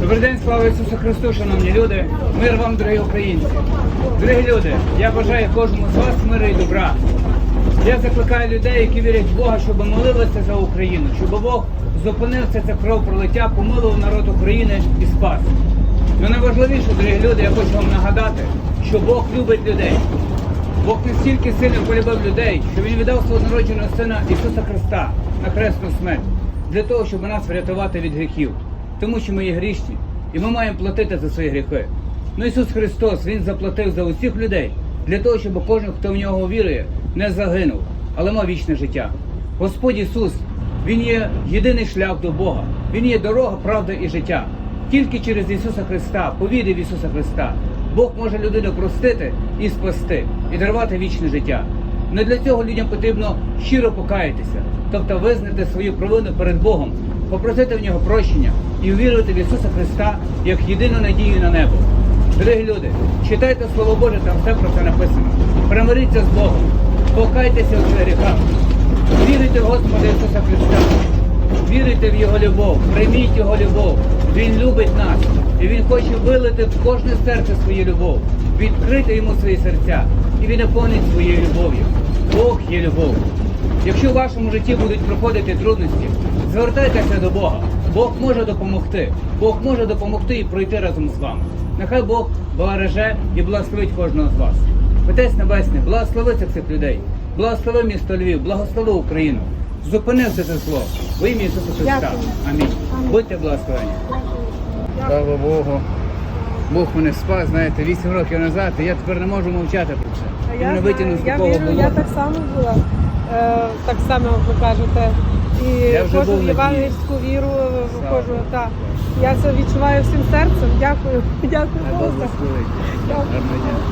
Добрий день, слава Ісусу Христу, шановні люди. Мир вам, дорогі українці. Дорогі люди, я бажаю кожному з вас миру і добра. Я закликаю людей, які вірять в Бога, щоб молилися за Україну, щоб Бог зупинив це, це кровопролиття, помилував народ України і спас. Ну найважливіше, дорогі люди, я хочу вам нагадати, що Бог любить людей. Бог настільки сильно полюбив людей, що він віддав свого народженого сина Ісуса Христа на хресну смерть для того, щоб нас врятувати від гріхів, тому що ми є грішні, і ми маємо платити за свої гріхи. Ну Ісус Христос Він заплатив за усіх людей для того, щоб кожен, хто в нього вірує, не загинув, але мав вічне життя. Господь Ісус, Він є єдиний шлях до Бога. Він є дорога, правда і життя. Тільки через Ісуса Христа, по вірі в Ісуса Христа, Бог може людину простити і спасти, і дарувати вічне життя. Не для цього людям потрібно щиро покаятися, тобто визнати свою провину перед Богом, попросити в нього прощення і увірувати в Ісуса Христа як єдину надію на небо. Дорогі люди, читайте Слово Боже, там все про це написано. Примиріться з Богом, покайтеся своїх гріхах, віруйте в Господа Ісуса Христа. Вірите в Його любов, прийміть Його любов. Він любить нас. І Він хоче вилити в кожне серце свою любов, відкрити йому свої серця. І він наповнить своєю любов'ю. Бог є любов. Якщо в вашому житті будуть проходити трудності, звертайтеся до Бога. Бог може допомогти. Бог може допомогти і пройти разом з вами. Нехай Бог береже і благословить кожного з вас. Отець Небесний, благослови цих людей, благослови місто Львів, благослови Україну. Зупини все це зло. Во ім'я Ісуса Христа. Амінь. Будьте благословені. Слава Богу. Бог мене спас, знаєте, 8 років назад, і я тепер не можу мовчати про це. А Я, мене витягнув з я вірю, я так само була, е, так само, як ви кажете. І кожну євангельську віру. Так. Я це відчуваю всім серцем. Дякую. Дякую Богу. Дякую.